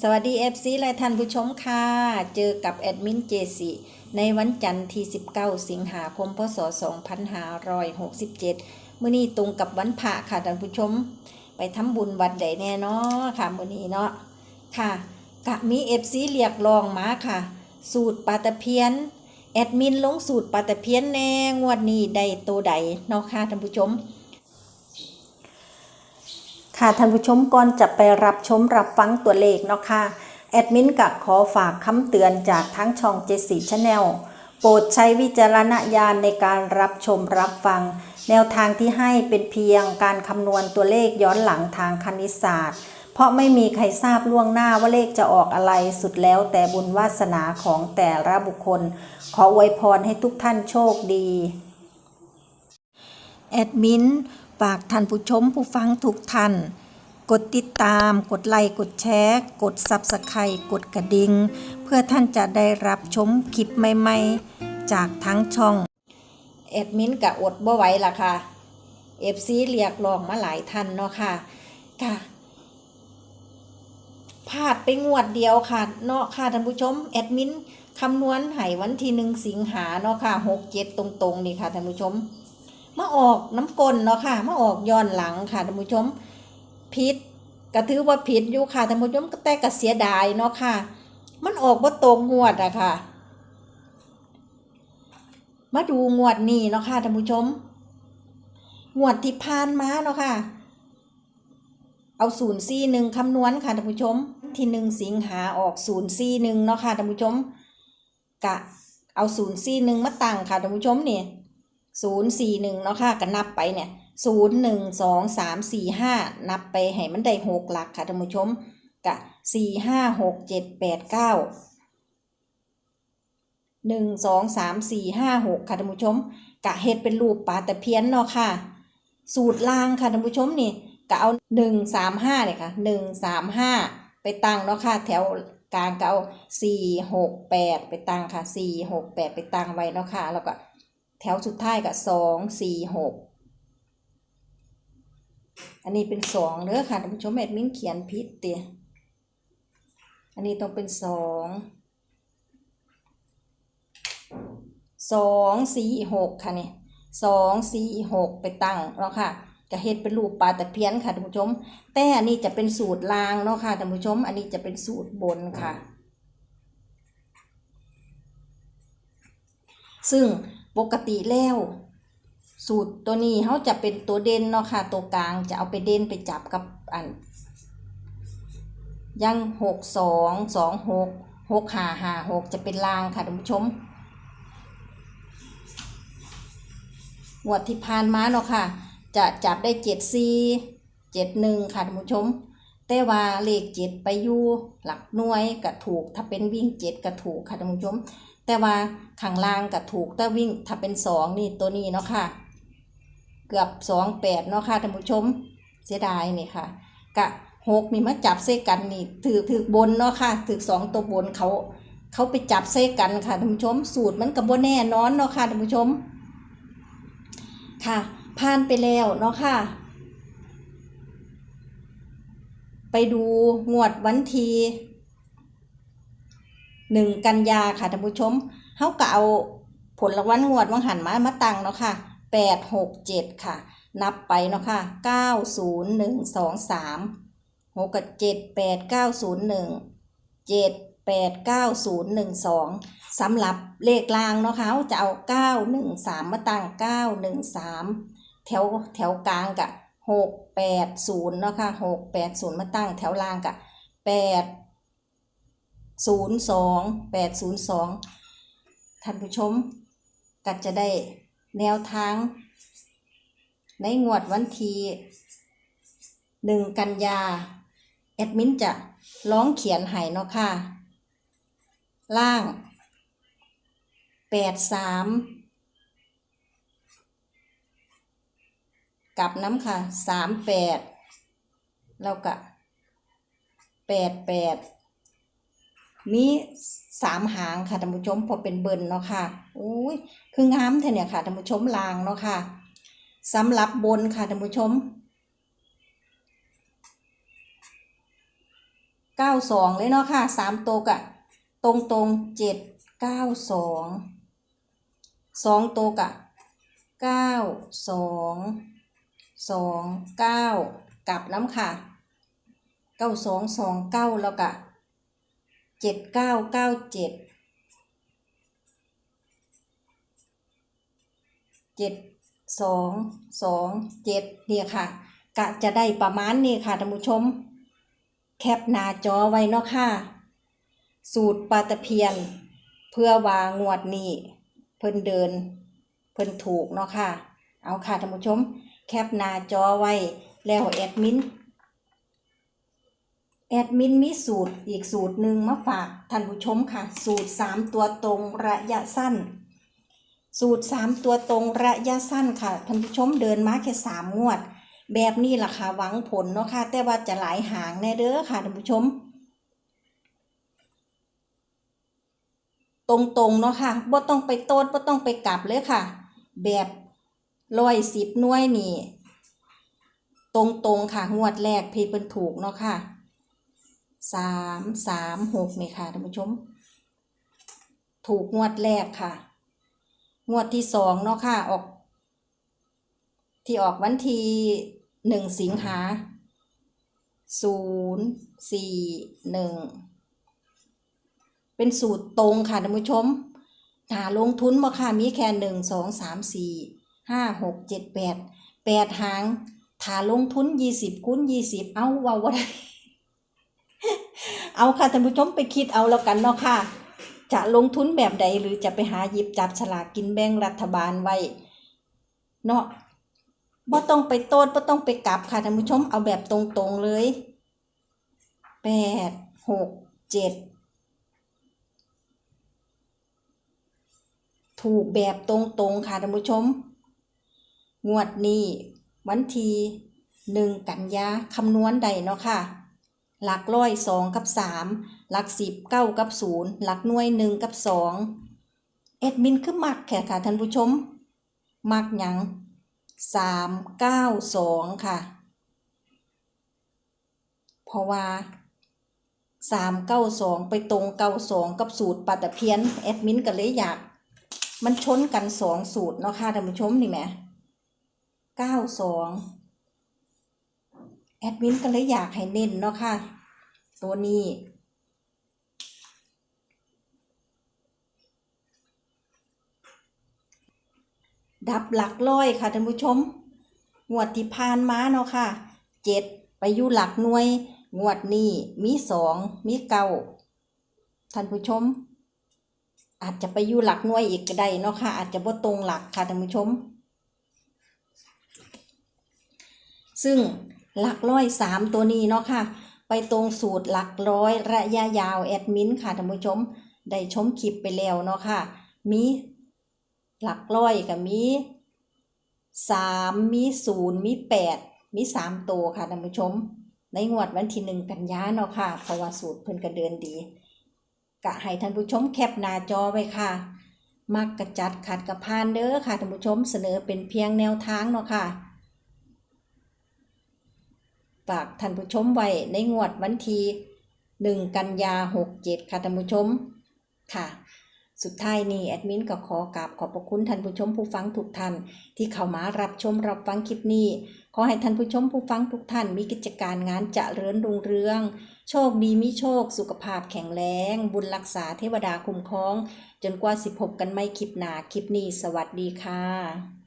สวัสดี FC และท่านผู้ชมค่ะ เจอกับแอดมินเจสีในวันจันทร์ที่ 19 สิงหาคม พศ 2567 มื้อนี้ตรงกับวันพระค่ะท่านผู้ชม ไปทำบุญวัดใดแน่เนาะค่ะมื้อนี้เนาะค่ะกะมี FC เรียกร้องมาค่ะ สูตรปาตะเพียน แอดมินลงสูตรปาตะเพียนแน่งวดนี้ได้ตัวใดเนาะค่ะท่านผู้ชม ค่ะท่านผู้ชมก่อนจะไปรับชมรับฟังตัวเลขเนาะค่ะแอดมินกับขอฝากคำเตือนจากทั้งช่องเจสีชาแนลโปรดใช้วิจารณญาณในการรับชมรับฟัง แนวทางที่ให้เป็นเพียงการคำนวณตัวเลขย้อนหลังทางคณิตศาสตร์ เพราะไม่มีใครทราบล่วงหน้าว่าเลขจะออกอะไรสุดแล้วแต่บุญวาสนาของแต่ละบุคคล ขออวยพรให้ทุกท่านโชคดีแอดมิน ฝากท่านผู้ชมผู้ฟังทุกท่าน กดติดตาม กดไลค์กดแชร์ กด Subscribe กดกระดิ่งเพื่อท่านจะได้รับชมคลิปใหม่ๆ จากทั้งช่องแอดมินกะอดบ่ไหวล่ะค่ะ FC เรียกร้องมาหลายท่านเนาะค่ะค่ะ พลาดไปงวดเดียวค่ะ เนาะค่ะท่านผู้ชมแอดมินคำนวณให้วันที่หนึ่งสิงหาเนาะค่ะหกเจ็ดตรงๆนี่ค่ะท่านผู้ชม มาออกน้ำกลนเนาะค่ะมาออกย้อนหลังค่ะท่านผู้ชมผิดก็ถือว่าผิดอยู่ค่ะท่านผู้ชมก็แต่ก็เสียดายเนาะค่ะ มันออกบ่ตรงงวดอะค่ะ มาดูงวดนี้เนาะค่ะท่านผู้ชม งวดที่ผ่านมาเนาะค่ะ เอาศูนย์สี่หนึ่งคำนวณค่ะท่านผู้ชม ที่หนึ่งสิงหาออกศูนย์สี่หนึ่งเนาะค่ะท่านผู้ชม กะ เอาศูนย์สี่หนึ่งมาตั้งค่ะท่านผู้ชมเนี่ย ศูนย์สี่หนึ่งเนาะค่ะก็นับไปเนี่ยศูนย์หนึ่งสองสามสี่ห้านับไปให้มันได้หกหลักค่ะท่านผู้ชมกะสี่ห้าหกเจ็ดแปดเก้าหนึ่งสองสามสี่ห้าหกค่ะท่านผู้ชมกะเฮ็ดเป็นรูปปลาตะเพียนเนาะค่ะ สูตรลางค่ะท่านผู้ชมนี่กะเอาหนึ่งสามห้าเนี่ยค่ะหนึ่งสามห้าไปตั้งเนาะค่ะ แถวกลางก็เอาสี่หกแปดไปตั้งค่ะสี่หกแปดไปตั้งไว้เนาะค่ะแล้วก็ แถวสุดท้ายกับสองสี่หกอันนี้เป็นสองเด้อค่ะท่านผู้ชมแอดมินเขียนผิดเตียอันนี้ต้องเป็นสองสองสี่หกค่ะนี่สองสี่หกไปตั้งแล้วค่ะกระเฮ็ดเป็นรูปปลาตะเพียนค่ะท่านผู้ชม แต่อันนี้จะเป็นสูตรลางเนาะค่ะท่านผู้ชม อันนี้จะเป็นสูตรบนค่ะ ซึ่ง ปกติแล้ว สูตรตัวนี้เขาจะเป็นตัวเด่นเนาะค่ะ ตัวกลางจะเอาไปเด่นไปจับกับอันยังหกสองสองหกหกห้าห้าหกจะเป็นลางค่ะท่านผู้ชมงวดที่ผ่านมาเนาะค่ะ จะจับได้เจ็ดสี่เจ็ดหนึ่งค่ะท่านผู้ชม แต่ว่าเลขเจ็ดไปอยู่หลักหน่วยก็ถูก ถ้าเป็นวิ่งเจ็ดก็ถูกค่ะท่านผู้ชม แต่ว่าข้างล่างก็ถูกแต่วิ่งถ้าเป็นสองนี่ตัวนี้เนาะค่ะ เกือบสองแปดเนาะค่ะท่านผู้ชมเสียดายนี่ค่ะกะหกนี่มาจับเส้กันนี่ถือถือบนเนาะค่ะถือสองตัวบนเขาเขาไปจับเส้กันค่ะท่านผู้ชม สูตรมันกับโบแน่นอนเนาะค่ะท่านผู้ชม ค่ะผ่านไปแล้วเนาะค่ะ ไปดูงวดวันที หนึ่งกันยาค่ะท่านผู้ชมเขาก็เอาผลรางวัลงวดวังหันมามาตั้งเนาะค่ะแปดหกเจ็ดค่ะ นับไปเนาะค่ะเก้าศูนย์หนึ่งสองสามหกกับเจ็ดแปดเก้าศูนย์หนึ่งเจ็ดแปดเก้าศูนย์หนึ่งสองสำหรับเลขล่างเนาะค่ะเขาจะเอาเก้าหนึ่งสามมาตั้งเก้าหนึ่งสามแถวแถวกลางกับหกแปดศูนย์เนาะค่ะหกแปดศูนย์มาตั้งแถวล่างกับแปด ศูนย์สองแปดศูนย์สองท่านผู้ชมก็จะได้แนวทาง ในงวดวันที่หนึ่งกันยา แอดมินจะร้องเขียนให้เนาะค่ะ ล่างแปดสามกับน้ำค่ะสามแปดแล้วก็แปดแปด มีสามหางค่ะท่านผู้ชมพอเป็นเบิร์นเนาะค่ะโอ้ยคืองามแท้เนี่ยค่ะท่านผู้ชมลางเนาะค่ะสำหรับบนค่ะท่านผู้ชมเก้าสองเลยเนาะค่ะสามตัวกะตรงตรงเจ็ดเก้าสองสองตัวกะเก้าสองสองเก้ากลับน้ำค่ะเก้าสองสองเก้าแล้วกะ เจ็ดเก้าเก้าเจ็ดเจ็ดสองสองเจ็ดเนี่ยค่ะ กะจะได้ประมาณนี้ค่ะท่านผู้ชม แคปหน้าจอไว้เนาะค่ะ สูตรปลาตะเพียน เพื่อวางงวดนี้ เพิ่นเดิน เพิ่นถูกเนาะค่ะ เอาค่ะท่านผู้ชม แคปหน้าจอไว้แล้วแอดมิน แอดมินมีสูตรอีกสูตรหนึ่งมาฝากท่านผู้ชมค่ะ สูตร 3 ตัวตรงระยะสั้น สูตร 3 ตัวตรงระยะสั้นค่ะท่านผู้ชมเดินมาแค่3งวด แบบนี้ล่ะค่ะหวังผลเนาะค่ะ แต่ว่าจะหลายหางแน่เด้อค่ะท่านผู้ชม ตรงๆเนาะค่ะบ่ต้องไปโต้นบ่ต้องไปกลับเลยค่ะ แบบร้อยสิบน่วยนี่ ตรงๆค่ะงวดแรกเพี่เพิ่นถูกเนาะค่ะ สามสามหกนี่ค่ะท่านผู้ชม ถูกงวดแรกค่ะ งวดที่สองเนาะค่ะออก ที่ออกวันที่หนึ่งสิงหาศูนย์สี่หนึ่งเป็นสูตรตรงค่ะท่านผู้ชมหาลงทุนมาค่ะมีแค่หนึ่งสองสามสี่ห้าหกเจ็ดแปดแปดหางถาลงทุนยี่สิบคูณยี่สิบเอาว่าว่าได้ เอาค่ะท่านผู้ชมไปคิดเอาแล้วกันเนาะค่ะ จะลงทุนแบบใดหรือจะไปหาหยิบจับฉลากกินแบ่งรัฐบาลไว้เนาะบ่ต้องไปโต้นบ่ต้องไปกลับค่ะท่านผู้ชมเอาแบบตรงๆเลยแปดหกเจ็ดถูกแบบตรงๆค่ะท่านผู้ชม งวดนี้ วันที่หนึ่งกันยาคำนวณใดเนาะค่ะ หลักร้อยสองกับสามหลักสิบเก้ากับศูนย์หลักหน่วยหนึ่งกับสองเอ็ดมินคือมักแค่ค่ะท่านผู้ชม มักหยังสามเก้าสองค่ะ เพราะว่าสามเก้าสองไปตรงเก้าสองกับสูตรปัตตเพียนแอดมินก็เลยอยาก มันชนกันสองสูตรเนาะค่ะท่านผู้ชมนี่แหมเก้าสองแอดมินก็เลยอยากให้เน้นเนาะค่ะ ตัวนี้ดับหลักร้อยค่ะท่านผู้ชม งวดที่ผ่านมาเนาะค่ะเจ็ดไปอยู่หลักหน่วย งวดนี้มีสองมีเก้าท่านผู้ชม อาจจะไปอยู่หลักหน่วยอีกก็ได้เนาะค่ะ อาจจะบ่ตรงหลักค่ะท่านผู้ชม ซึ่งหลักร้อยสามตัวนี้เนาะค่ะ ไปตรงสูตรหลักร้อยระยะยาวแอดมินค่ะท่านผู้ชมได้ชมคลิปไปแล้วเนาะค่ะ มีหลักร้อยกับมีสามมีศูนย์มีแปดมีสามตัวค่ะท่านผู้ชม ในงวดวันที่หนึ่งกันยาเนาะค่ะเพราะว่าสูตรเพิ่นก็เดินดีกะให้ท่านผู้ชมแคปหน้าจอไว้ค่ะ มักกระจัดขัดกระพานเด้อค่ะท่านผู้ชมเสนอเป็นเพียงแนวทางเนาะค่ะ ฝากท่านผู้ชมไว้ในงวดวันที่หนึ่งกันยาหกเจ็ดค่ะท่านผู้ชมค่ะ สุดท้ายนี้แอดมินก็ขอกราบขอบพระคุณท่านผู้ชมผู้ฟังทุกท่าน ที่เข้ามารับชมรับฟังคลิปนี้ ขอให้ท่านผู้ชมผู้ฟังทุกท่าน มีกิจการงานเจริญรุ่งเรือง โชคดีมีโชค สุขภาพแข็งแรง บุญรักษาเทวดาคุ้มครอง จนกว่าสิพบกันไม่คลิปหนาคลิปนี้ สวัสดีค่ะ